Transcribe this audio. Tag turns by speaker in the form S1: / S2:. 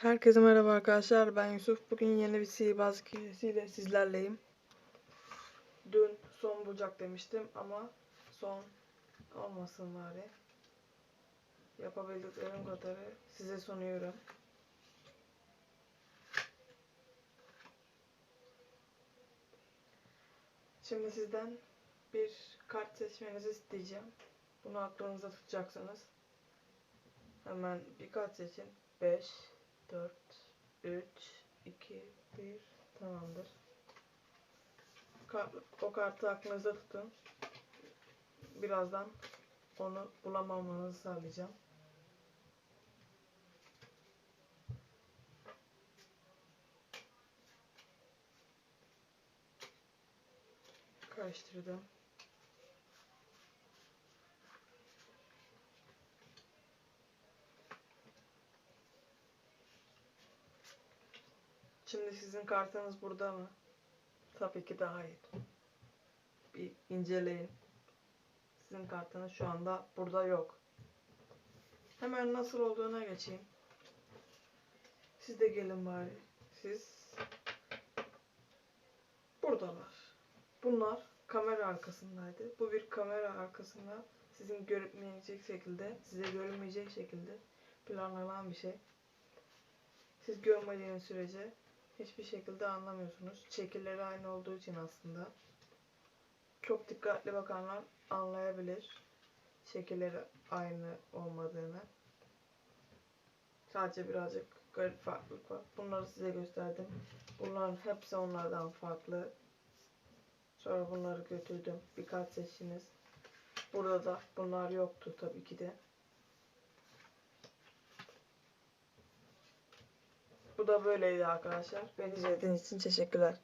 S1: Herkese merhaba arkadaşlar. Ben Yusuf. Bugün yeni bir sihirbaz hikayesiyle sizlerleyim. Dün son bulacak demiştim ama son olmasın bari. Yapabildiklerim kadarı size sunuyorum. Şimdi sizden bir kart seçmenizi isteyeceğim. Bunu aklınızda tutacaksınız. Hemen bir kart seçin. 5 4 3 2 1 Tamamdır. O kartı aklınızda tutun. Birazdan onu bulamamanızı sağlayacağım. Karıştırdım. Şimdi sizin kartınız burada mı? Tabii ki de hayır. Bir inceleyin. Sizin kartınız şu anda burada yok. Hemen nasıl olduğuna geçeyim. Siz de gelin bari. Siz buradalar. Bunlar kamera arkasındaydı. Bu bir kamera arkasında sizin görünmeyecek şekilde, size görünmeyecek şekilde planlanan bir şey. Siz görmediğiniz sürece hiçbir şekilde anlamıyorsunuz. Şekilleri aynı olduğu için aslında. Çok dikkatli bakanlar anlayabilir şekilleri aynı olmadığını. Sadece birazcık garip farklılık var. Bunları size gösterdim. Bunların hepsi onlardan farklı. Sonra bunları götürdüm. Birkaç seçtiniz. Burada da bunlar yoktu tabii ki de. Bu da böyleydi arkadaşlar. Beni izlediğiniz için teşekkürler.